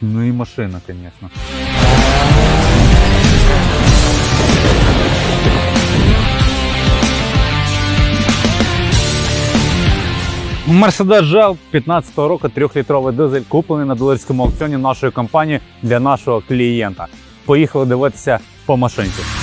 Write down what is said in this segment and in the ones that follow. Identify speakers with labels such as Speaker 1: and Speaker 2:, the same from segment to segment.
Speaker 1: Ну и машина, конечно. Мерседес Жел 15-го року 3-літровий дизель куплений на доларському аукціоні нашої компанії для нашого клієнта. Поїхали дивитися по машинці.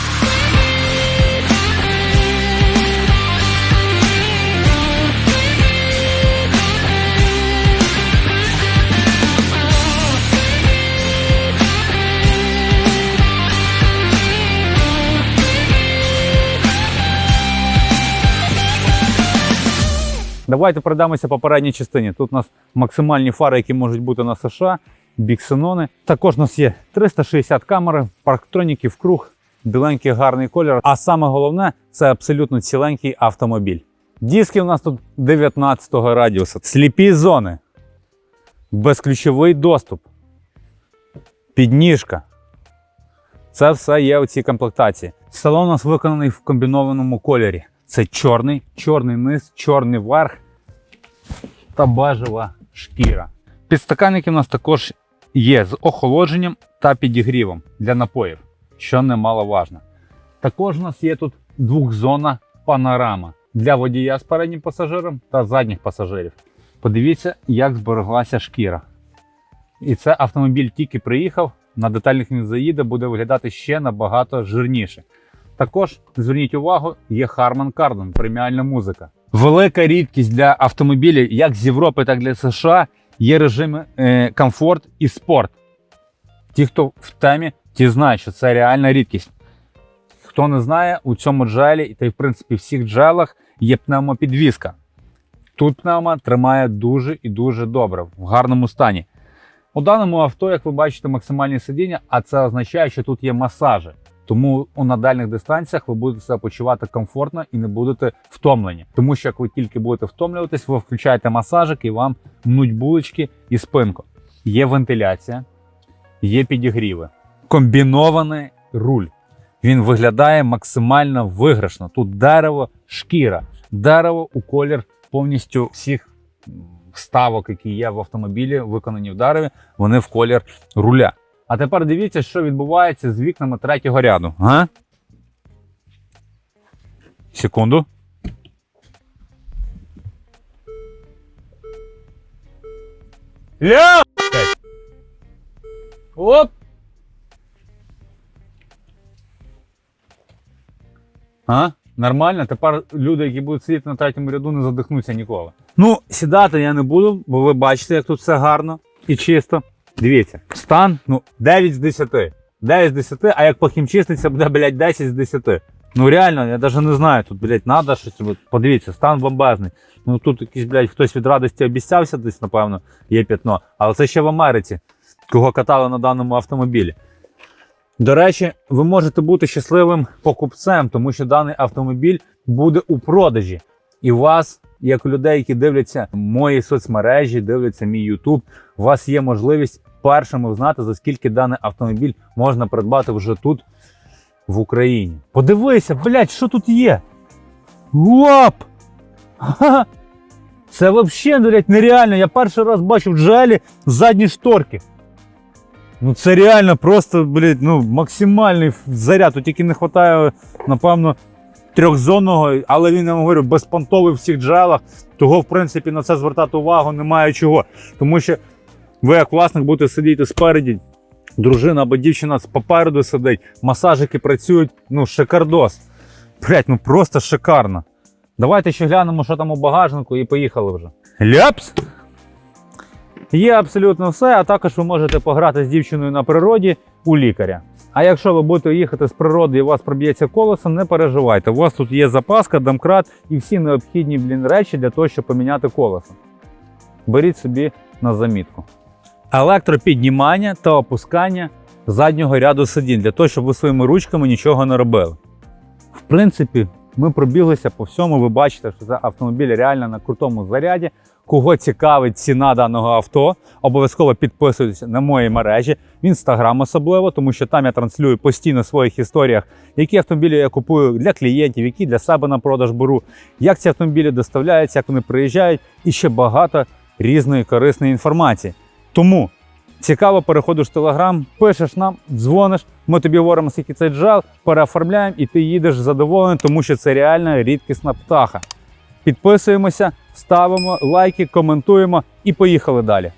Speaker 1: Давайте пройдемося по передній частині. Тут у нас максимальні фари, які можуть бути на США, біксенони. Також у нас є 360 камери, парктроніки в круг, біленький гарний колір. А саме головне це абсолютно ціленький автомобіль. Диски у нас тут 19 радіуса, сліпі зони, безключовий доступ, підніжка. Це все є у цій комплектації. Салон у нас виконаний в комбінованому кольорі. Це чорний, чорний низ, чорний верх та бежева шкіра. Підстаканники у нас також є з охолодженням та підігрівом для напоїв, що немаловажно. Також у нас є тут двохзонна панорама для водія з переднім пасажиром та задніх пасажирів. Подивіться, як збереглася шкіра. І це автомобіль тільки приїхав. На детальних він заїде, буде виглядати ще набагато жирніше. Також зверніть увагу, є Harman Kardon, преміальна музика. Велика рідкість для автомобілів як з Європи, так і для США є режими е, комфорт і спорт. Ті, хто в темі, ті знають, що це реальна рідкість. Хто не знає, у цьому джелі, та й в принципі всіх джелах є пневмопідвізка. Тут пневма тримає дуже і дуже добре, в гарному стані. У даному авто, як ви бачите, максимальні сидіння, а це означає, що тут є масажі. Тому у на дальних дистанціях ви будете себе почувати комфортно і не будете втомлені. Тому що як ви тільки будете втомлюватись, ви включаєте масажик і вам мнуть булочки і спинку. Є вентиляція, є підігріви. Комбінований руль. Він виглядає максимально виграшно. Тут дерево, шкіра, дерево у колір повністю всіх вставок, які є в автомобілі, виконані в дереві, вони в колір руля. А тепер дивіться, що відбувається з вікнами третього ряду. А? Секунду. Ля! Оп! А? Нормально? Тепер люди, які будуть сидіти на третьому ряду, не задихнуться ніколи. Ну, сідати я не буду, бо ви бачите, як тут все гарно і чисто. Дивіться, стан ну, 9 з 10. 9 з 10, а як по хімчиститься, буде, блядь, 10 з 10. Ну реально, я навіть не знаю, тут, блядь, треба щось робити. Подивіться, стан бомбезний. Ну тут якийсь, блядь, хтось від радості обіцявся десь, напевно, є п'ятно. Але це ще в Америці, кого катали на даному автомобілі. До речі, ви можете бути щасливим покупцем, тому що даний автомобіль буде у продажі. І у вас, як у людей, які дивляться мої соцмережі, дивляться мій YouTube, у вас є можливість першими знати, за скільки даний автомобіль можна придбати вже тут, в Україні. Подивися, блядь, що тут є? Оп! Це взагалі, блядь, нереально. Я перший раз бачив в джелі задні шторки. Ну це реально просто, блядь, ну, максимальний заряд. Тут тільки не вистачає, напевно, трьохзонного, але він я вам говорю, безпонтовий в всіх джелах. Того, в принципі, на це звертати увагу немає чого. Тому що ви, як власник, будете сидіти спереді, дружина або дівчина попереду сидить, масажики працюють, ну, шикардос. Блять, ну просто шикарно. Давайте ще глянемо, що там у багажнику, і поїхали вже. Ляпс! Є абсолютно все, а також ви можете пограти з дівчиною на природі у лікаря. А якщо ви будете їхати з природи і у вас проб'ється колесо, не переживайте. У вас тут є запаска, домкрат і всі необхідні блін, речі для того, щоб поміняти колесо. Беріть собі на замітку. Електропіднімання та опускання заднього ряду сидінь для того, щоб ви своїми ручками нічого не робили. В принципі, ми пробіглися по всьому. Ви бачите, що це автомобіль реально на крутому заряді. Кого цікавить ціна даного авто, обов'язково підписуйтесь на мої мережі, в інстаграм особливо, тому що там я транслюю постійно в своїх історіях, які автомобілі я купую для клієнтів, які для себе на продаж беру, як ці автомобілі доставляються, як вони приїжджають, і ще багато різної корисної інформації. Тому цікаво, переходиш в Телеграм, пишеш нам, дзвониш, ми тобі говоримо, скільки це джал, переоформляємо, і ти їдеш задоволений, тому що це реально рідкісна птаха. Підписуємося, ставимо лайки, коментуємо і поїхали далі.